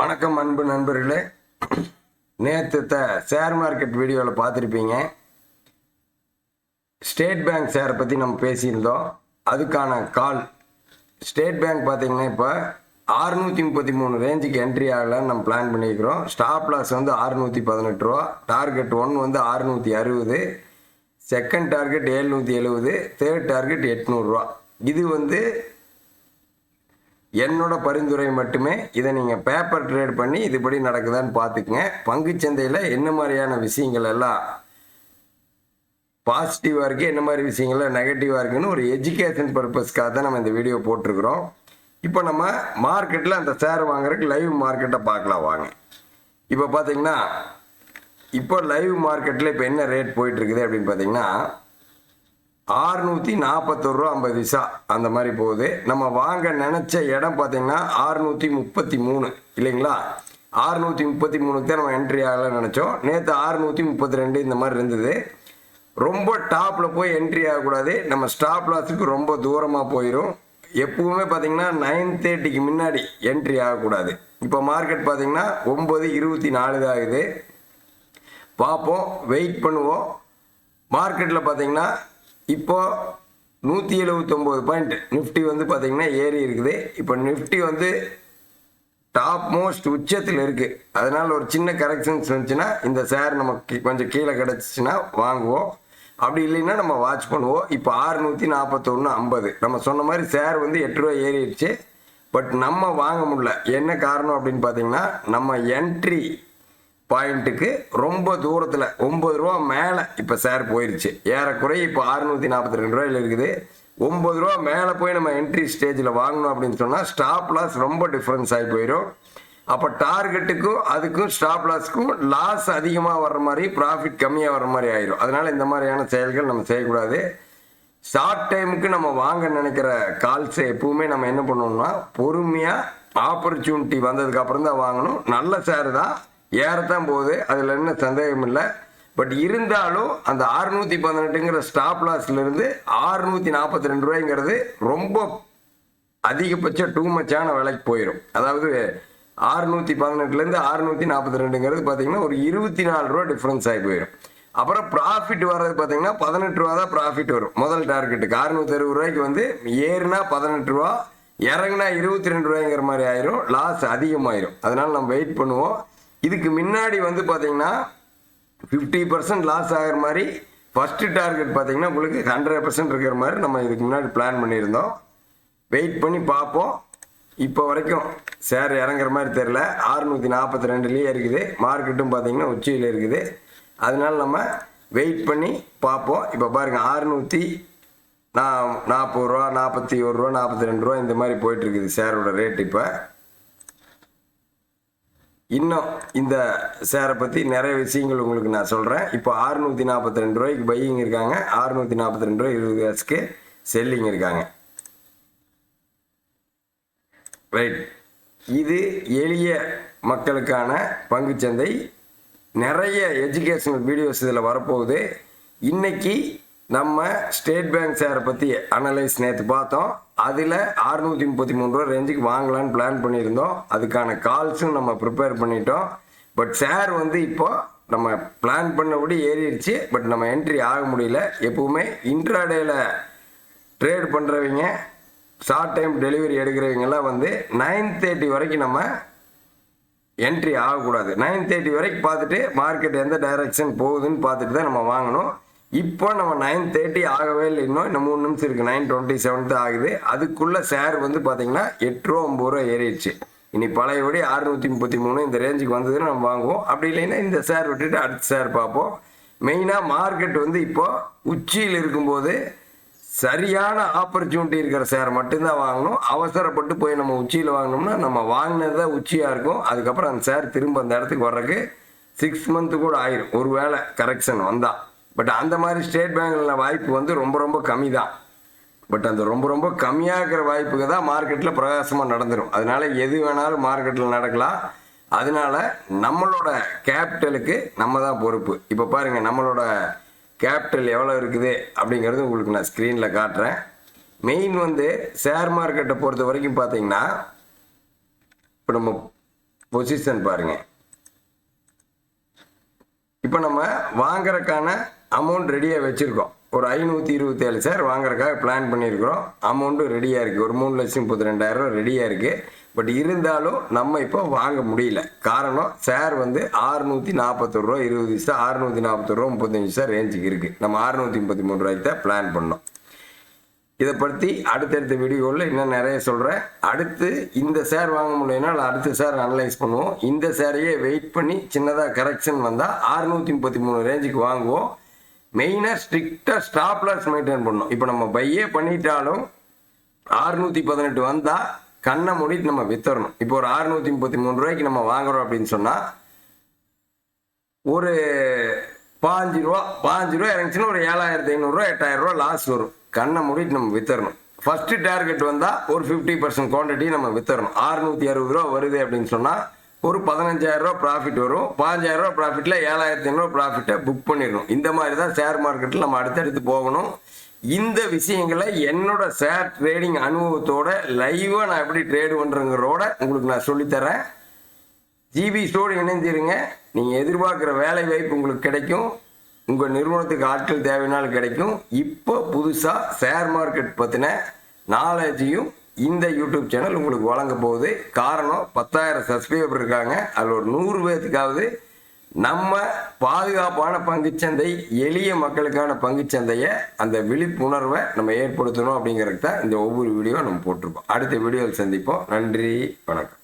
வணக்கம் அன்பு நண்பர்களே. நேற்று த ஷேர் மார்க்கெட் வீடியோவில் பார்த்துருப்பீங்க ஸ்டேட் பேங்க் ஷேரை பற்றி நம்ம பேசியிருந்தோம். அதுக்கான கால். ஸ்டேட் பேங்க் பார்த்தீங்கன்னா இப்போ ஆறுநூற்றி முப்பத்தி மூணு ரேஞ்சுக்கு என்ட்ரி ஆகலான்னு நம்ம பிளான் பண்ணியிருக்கிறோம். ஸ்டாப் லாஸ் வந்து ஆறுநூற்றி பதினெட்டு ரூபா. டார்கெட் ஒன் வந்து ஆறுநூற்றி அறுபது. செகண்ட் டார்கெட் எழுநூற்றி எழுபது. தேர்ட் டார்கெட் எட்நூறுரூவா இது வந்து என்னோட பரிந்துரை மட்டுமே. இதை நீங்கள் பேப்பர் ட்ரேட் பண்ணி இதுபடி நடக்குதான்னு பார்த்துக்குங்க. பங்குச்சந்தையில் என்ன மாதிரியான விஷயங்கள் எல்லாம் பாசிட்டிவாக இருக்குது என்ன மாதிரி விஷயங்கள்லாம் நெகட்டிவாக இருக்குன்னு ஒரு எஜுகேஷன் பர்பஸ்க்காக தான் நம்ம இந்த வீடியோ போட்டிருக்கிறோம். இப்போ நம்ம மார்க்கெட்டில் அந்த ஷேர் வாங்குறதுக்கு லைவ் மார்க்கெட்டை பார்க்கலாம் வாங்க. இப்போ பார்த்தீங்கன்னா இப்போ லைவ் மார்க்கெட்டில் இப்போ என்ன ரேட் போயிட்டுருக்குது அப்படின்னு பார்த்தீங்கன்னா ஆறுநூற்றி நாற்பத்தொரு ரூபா ஐம்பது விசா அந்த மாதிரி போகுது. நம்ம வாங்க நினச்ச இடம் பார்த்தீங்கன்னா ஆறுநூற்றி முப்பத்தி மூணு இல்லைங்களா? ஆறுநூற்றி முப்பத்தி மூணுக்கு தான் நம்ம என்ட்ரி ஆகலாம்னு நினச்சோம். நேற்று ஆறுநூற்றி முப்பத்தி ரெண்டு இந்த மாதிரி இருந்தது. ரொம்ப டாப்பில் போய் என்ட்ரி ஆகக்கூடாது. நம்ம ஸ்டாப் லாஸுக்கு ரொம்ப தூரமாக போயிடும் எப்பவுமே பார்த்தீங்கன்னா நைன் தேர்ட்டிக்கு முன்னாடி என்ட்ரி ஆகக்கூடாது. இப்போ மார்க்கெட் பார்த்தீங்கன்னா ஒம்பது இருபத்தி நாலு தான் ஆகுது. பார்ப்போம் வெயிட் பண்ணுவோம். மார்க்கெட்டில் பார்த்தீங்கன்னா இப்போ நூற்றி எழுபத்தொம்போது பாயிண்ட் நிஃப்டி வந்து பார்த்தீங்கன்னா ஏறி இருக்குது. இப்போ நிஃப்டி வந்து டாப் மோஸ்ட் உச்சத்தில் இருக்குது அதனால் ஒரு சின்ன கரெக்ஷன்ஸ் இருந்துச்சுன்னா இந்த ஷேர் நமக்கு கொஞ்சம் கீழே கிடச்சிச்சின்னா வாங்குவோம். அப்படி இல்லைன்னா நம்ம வாட்ச் பண்ணுவோம். இப்போ ஆறுநூற்றி நாற்பத்தொன்று ஐம்பது. நம்ம சொன்ன மாதிரி ஷேர் வந்து எட்டு ரூபா ஏறிடுச்சு. பட் நம்ம வாங்க முடில என்ன காரணம் அப்படின்னு பார்த்தீங்கன்னா நம்ம என்ட்ரி பாயிண்ட்டுக்கு ரொம்ப தூரத்தில் ஒம்பது ரூபா மேலே இப்போ ஷேர் போயிருச்சு. ஏறக்குறைய இப்போ அறுநூற்றி நாற்பத்தி ரெண்டு ரூபாயில் இருக்குது. ஒம்பது ரூபா மேலே போய் நம்ம என்ட்ரி ஸ்டேஜில் வாங்கணும் அப்படின்னு சொன்னால் ஸ்டாப் லாஸ் ரொம்ப டிஃப்ரென்ஸ் ஆகி போயிடும் அப்போ டார்கெட்டுக்கும் அதுக்கும் ஸ்டாப் லாஸ்க்கும் லாஸ் அதிகமாக வர்ற மாதிரி ப்ராஃபிட் கம்மியாக வர்ற மாதிரி ஆயிரும். அதனால் இந்த மாதிரியான செயல்கள் நம்ம செய்யக்கூடாது. ஷார்ட் டைமுக்கு நம்ம வாங்க நினைக்கிற கால்ஸை எப்பவுமே நம்ம என்ன பண்ணணும்னா பொறுமையாக ஆப்பர்ச்சுனிட்டி வந்ததுக்கு அப்புறம் தான் வாங்கணும். நல்ல ஷேர் தான். ஏறத்தான் போகுது. அதில் என்ன சந்தேகம் இல்லை பட் இருந்தாலும் அந்த அறுநூத்தி பதினெட்டுங்கிற ஸ்டாப் லாஸ்லேருந்து ஆறுநூற்றி நாற்பத்தி ரெண்டு ரூபாய்ங்கிறது ரொம்ப அதிகபட்ச டூ மச்சான விலைக்கு போயிடும் அதாவது ஆறுநூற்றி பதினெட்டுலேருந்து ஆறுநூற்றி நாற்பத்தி ரெண்டுங்கிறது பார்த்தீங்கன்னா ஒரு இருபத்தி நாலு ரூபா டிஃப்ரென்ஸ் ஆகி போயிடும் அப்புறம் ப்ராஃபிட் வர்றது பார்த்தீங்கன்னா பதினெட்டு ரூபா தான் ப்ராஃபிட் வரும். முதல் டார்கெட்டுக்கு அறுநூத்தி அறுபது ரூபாய்க்கு வந்து ஏறுனா பதினெட்டு ரூபா இறங்குனா இருபத்தி ரெண்டு ரூபாய்ங்கிற மாதிரி ஆயிரும். லாஸ் அதிகமாயிரும். அதனால நம்ம வெயிட் பண்ணுவோம். இதுக்கு முன்னாடி வந்து பார்த்தீங்கன்னா ஃபிஃப்டி பர்சன்ட் லாஸ் ஆகிற மாதிரி ஃபஸ்ட்டு டார்கெட் பார்த்தீங்கன்னா உங்களுக்கு ஹண்ட்ரட் பர்சன்ட் இருக்கிற மாதிரி நம்ம இதுக்கு முன்னாடி பிளான் பண்ணியிருந்தோம். வெயிட் பண்ணி பார்ப்போம். இப்போ வரைக்கும் சேர் இறங்குற மாதிரி தெரில ஆறுநூற்றி நாற்பத்தி ரெண்டுலேயே இருக்குது. மார்க்கெட்டும் பார்த்தீங்கன்னா உச்சியில் இருக்குது. அதனால நம்ம வெயிட் பண்ணி பார்ப்போம். இப்போ பாருங்கள் ஆறுநூற்றி நா நாற்பது ரூபா நாற்பத்தி ஒரு ரூபா நாற்பத்தி ரெண்டு ரூபா இந்த மாதிரி போயிட்டுருக்குது சேரோட ரேட் இப்போ. இன்னும் இந்த ஷேரை பற்றி நிறைய விஷயங்கள் உங்களுக்கு நான் சொல்கிறேன் இப்போ ஆறுநூற்றி நாற்பத்தி ரெண்டு ரூபாய்க்கு பையிங் இருக்காங்க. ஆறுநூற்றி நாற்பத்தி ரெண்டு ரூபாய் இருபது காசுக்கு செல்லிங் இருக்காங்க. ரைட் இது எளிய மக்களுக்கான பங்குச்சந்தை நிறைய எஜுகேஷனல் வீடியோஸ் இதில் வரப்போகுது. இன்னைக்கு நம்ம ஸ்டேட் பேங்க் ஷேரை பற்றி அனலைஸ் நேற்று பார்த்தோம். அதில் அறுநூற்றி முப்பத்தி மூணு ரூபா ரேஞ்சுக்கு வாங்கலான்னு பிளான் பண்ணியிருந்தோம். அதுக்கான கால்ஸும் நம்ம ப்ரிப்பேர் பண்ணிட்டோம். பட் ஷேர் வந்து இப்போ நம்ம பிளான் பண்ணபடி ஏறிடுச்சு. பட் நம்ம என்ட்ரி ஆக முடியல. எப்பவுமே இன்ட்ராடேயில் ட்ரேட் பண்ணுறவங்க ஷார்ட் டைம் டெலிவரி எடுக்கிறவங்கெல்லாம் வந்து நைன் தேர்ட்டி வரைக்கும் நம்ம என்ட்ரி ஆகக்கூடாது. நைன் தேர்ட்டி வரைக்கும் பார்த்துட்டு மார்க்கெட் எந்த டைரக்ஷன் போகுதுன்னு பார்த்துட்டு தான் நம்ம வாங்கணும். இப்போ நம்ம நைன் தேர்ட்டி ஆகவே இல்லை. இன்னும் இன்னும் மூணு நிமிஷம் இருக்குது நைன் டுவெண்ட்டி செவன்த்து ஆகுது. அதுக்குள்ளே ஷேர் வந்து பார்த்தீங்கன்னா எட்டு ரூபா ஒம்பது ரூபா ஏறிடுச்சு. இனி பழையபடி அறுநூற்றி முப்பத்தி மூணு இந்த ரேஞ்சுக்கு வந்ததுன்னு நம்ம வாங்குவோம். அப்படி இல்லைன்னா இந்த ஷேர் விட்டுட்டு அடுத்த ஷேர் பார்ப்போம். மெயினாக மார்க்கெட் வந்து இப்போ உச்சியில் இருக்கும்போது சரியான ஆப்பர்ச்சுனிட்டி இருக்கிற ஷேர் மட்டும்தான் வாங்கணும். அவசரப்பட்டு போய் நம்ம உச்சியில் வாங்கினோம்னா நம்ம வாங்கினது தான் உச்சியாக இருக்கும். அதுக்கப்புறம் அந்த ஷேர் திரும்ப அந்த இடத்துக்கு வர்றதுக்கு சிக்ஸ் மந்த்து கூட ஆயிரும். ஒரு வேளை கரெக்ஷன் வந்தால் பட் அந்த மாதிரி ஸ்டேட் பேங்க்ல வாய்ப்பு வந்து ரொம்ப ரொம்ப கம்மி தான் பட் அந்த ரொம்ப ரொம்ப கம்மியாக இருக்கிற வாய்ப்புக்கு தான் மார்க்கெட்டில் பிரகாசமாக நடந்துடும் அதனால் எது வேணாலும் மார்க்கெட்டில் நடக்கலாம். அதனால நம்மளோட கேபிட்டலுக்கு நம்ம தான் பொறுப்பு. இப்போ பாருங்கள் நம்மளோட கேபிட்டல் எவ்வளோ இருக்குது அப்படிங்கிறது உங்களுக்கு நான் ஸ்க்ரீனில் காட்டுறேன். மெயின் வந்து ஷேர் மார்க்கெட்டை பொறுத்த வரைக்கும் பார்த்தீங்கன்னா இப்போ நம்ம பொசிஷன் பாருங்கள் இப்போ நம்ம வாங்குறதுக்கான அமௌண்ட் ரெடியாக வச்சுருக்கோம். ஒரு ஐநூற்றி இருபத்தேழு சார் வாங்குறதுக்காக பிளான் பண்ணியிருக்கிறோம். அமௌண்ட்டும் ரெடியாக இருக்குது ஒரு மூணு லட்சம் முப்பத்தி ரெண்டாயிரம் ரெடியாக இருக்குது பட் இருந்தாலும் நம்ம இப்போ வாங்க முடியல. காரணம் சார் வந்து ஆறுநூற்றி நாற்பத்தொரு ரூபா இருபது நிமிஷம் ஆறுநூற்றி நாற்பத்தொரு ரூபா முப்பத்தஞ்சு சார் ரேஞ்சுக்கு இருக்குது நம்ம ஆறுநூற்றி முப்பத்தி மூணு ரூபாய்க்கு தான் பிளான் பண்ணோம். இதை பற்றி அடுத்தடுத்த வீடியோவில் இன்னும் நிறைய சொல்கிறேன் அடுத்து இந்த ஷேர் வாங்க முடியும்னா அடுத்த ஷேர் அனலைஸ் பண்ணுவோம். இந்த ஷேரையே வெயிட் பண்ணி சின்னதாக கரெக்ஷன் வந்தால் ஆறுநூற்றி முப்பத்தி மூணு ரேஞ்சுக்கு வாங்குவோம். மெயினாக ஸ்ட்ரிக்டாக ஸ்டாப் லாஸ் மெயின்டைன் பண்ணணும். இப்போ நம்ம பையே பண்ணிட்டாலும் ஆறுநூற்றி பதினெட்டு வந்தால் கண்ணை மூடிட்டு நம்ம வித்தரணும் இப்போ ஒரு ஆறுநூற்றி முப்பத்தி மூணு ரூபாய்க்கு நம்ம வாங்குறோம் அப்படின்னு சொன்னால் ஒரு பாஞ்சு ரூபா பாஞ்சு ரூபா இறங்கிச்சுன்னா ஒரு ஏழாயிரத்தி ஐநூறுரூவா எட்டாயிரம் ரூபா லாஸ் வரும். கண்ணை மூடிட்டு நம்ம வித்தரணும் ஃபஸ்ட்டு டார்கெட் வந்தால் ஒரு ஃபிஃப்டி பர்சன்ட் குவான்டிட்டி நம்ம வித்தரணும் ஆறுநூற்றி அறுபது ரூபா வருது அப்படின்னு சொன்னால் ஒரு பதினஞ்சாயிரம் ப்ராஃபிட் வரும். பாஞ்சாயிரம் ரூபா ப்ராஃபிட்டில் ஏழாயிரத்தி ஐநூறுரூவா ப்ராஃபிட்டை புக் பண்ணிடணும். இந்த மாதிரி தான் ஷேர் மார்க்கெட்டில் நம்ம அடுத்தடுத்து போகணும். இந்த விஷயங்களை என்னோட ஷேர் ட்ரேடிங் அனுபவத்தோட லைவாக நான் எப்படி ட்ரேடு பண்ணுறேங்கிறோட உங்களுக்கு நான் சொல்லித்தரேன். ஜிபி ஸ்டோடு இணைஞ்சிருங்க நீங்கள் எதிர்பார்க்குற வேலை வாய்ப்பு உங்களுக்கு கிடைக்கும். உங்கள் நிறுவனத்துக்கு ஆட்கள் தேவைனாலும் கிடைக்கும். இப்போ புதுசாக ஷேர் மார்க்கெட் பற்றின நாலேஜையும் இந்த யூடியூப் சேனல் உங்களுக்கு வழங்க போகுது. காரணம் பத்தாயிரம் சப்ஸ்கிரைபர் இருக்காங்க. அதில் ஒரு நூறு பேர்த்துக்காவது நம்ம பாதுகாப்பான பங்குச்சந்தை எளிய மக்களுக்கான பங்குச்சந்தையை அந்த விழிப்புணர்வை நம்ம ஏற்படுத்தணும் அப்படிங்கிறது தான் இந்த ஒவ்வொரு வீடியோ நம்ம போட்டிருக்கோம். அடுத்த வீடியோவில் சந்திப்போம். நன்றி வணக்கம்.